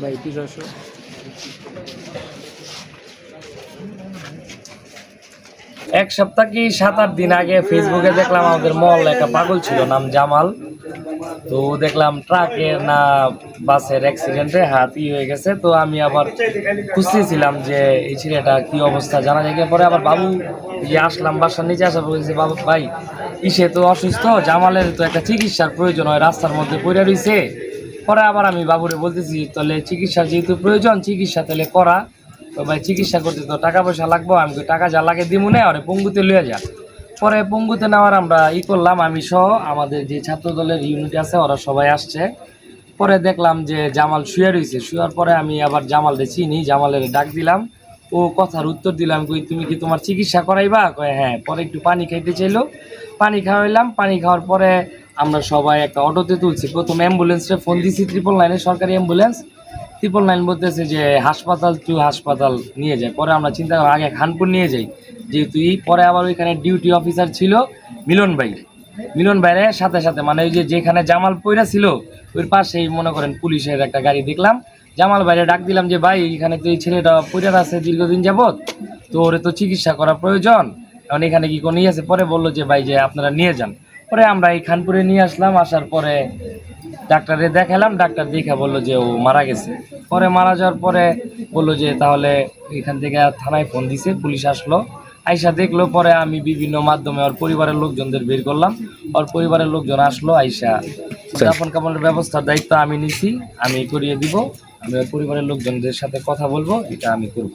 ভাই আসো এক সপ্তাহ কি সাত আট দিন আগে ফেসবুকে দেখলাম আমাদের মহল একটা পাগল ছিল, নাম জামাল। তো দেখলাম ট্রাকের না বাসের অ্যাক্সিডেন্টে হাত হয়ে গেছে। তো আমি আবার খুঁজতেছিলাম যে এই ছেলেটা কি অবস্থা, জানা যায় পরে আবার বাবু ইয়ে আসলাম, বাসার নিচে আসা বলেছে, বাবু, ভাই, ইসে তো অসুস্থ, জামালের তো একটা চিকিৎসার প্রয়োজন হয়, রাস্তার মধ্যে পড়ে রয়েছে পরে আবার আমি বাবুরে বলতেছি, তাহলে চিকিৎসার যেহেতু প্রয়োজন, চিকিৎসা তাহলে করা। তো ভাই, চিকিৎসা করতে তো টাকা পয়সা লাগবো, আমি টাকা যা লাগে দিমু না, আরে পঙ্গুতে লইয়া যা। পরে পঙ্গুতে নেওয়ার আমরা ই করলাম, আমি সহ আমাদের যে ছাত্র দলের ইউনিট আছে, ওরা সবাই আসছে। পরে দেখলাম যে জামাল শুয়ে রয়েছে শুয়ার পরে আমি আবার জামালরে চিনি, জামালের ডাক দিলাম। ও কথার উত্তর দিলাম, কই, তুমি কি তোমার চিকিৎসা করাইবা? কয় হ্যাঁ। পরে একটু পানি খাইতে চাইলো। পানি খাওয়াইলাম, পানি খাওয়ার পরে আমরা সবাই একটা অটোতে তুলছি। প্রথম অ্যাম্বুলেন্সে ফোন দিছি ট্রিপল লাইনে সরকারি অ্যাম্বুলেন্স ট্রিপল নাইন বলতেছে যে হাসপাতাল টু হাসপাতাল নিয়ে যায়। পরে আমরা চিন্তা করলাম, আগে খানপুর নিয়ে যাই। যেহেতু পরে আবার ওইখানে ডিউটি অফিসার ছিল মিলন ভাই। মিলন ভাইয়ের সাথে সাথে মানে ওই যে যেখানে জামাল পইরা ছিল ওই পাশেই মনে করেন পুলিশের একটা গাড়ি দেখলাম। জামাল ভাইরে ডাক দিলাম যে, ভাই, এখানে তো এই ছেলেটা পইরা আছে দীর্ঘদিন যাবত তো ওরে তো চিকিৎসা করা প্রয়োজন। এখন এখানে কি কোনো আছে? পরে বলল যে, ভাই, যে আপনারা নিয়ে যান। পরে আমরা এই খানপুরে নিয়ে আসলাম আসার পরে ডাক্তারে দেখালাম ডাক্তার দেখে বলল যে ও মারা গেছে। পরে মারা যাওয়ার পরে বলল যে তাহলে এখান থেকে থানায় ফোন দিছে পুলিশ আসলো। আইসা দেখল পরে আমি বিভিন্ন মাধ্যমে ওর পরিবারের লোকজনদের বের করলাম। ওর পরিবারের লোকজন আসলো আইসা দাফন কাপড়ের ব্যবস্থার দায়িত্ব আমি নিছি আমি করিয়ে দিব। আমি ওর পরিবারের লোকজনদের সাথে কথা বলব এটা আমি করব।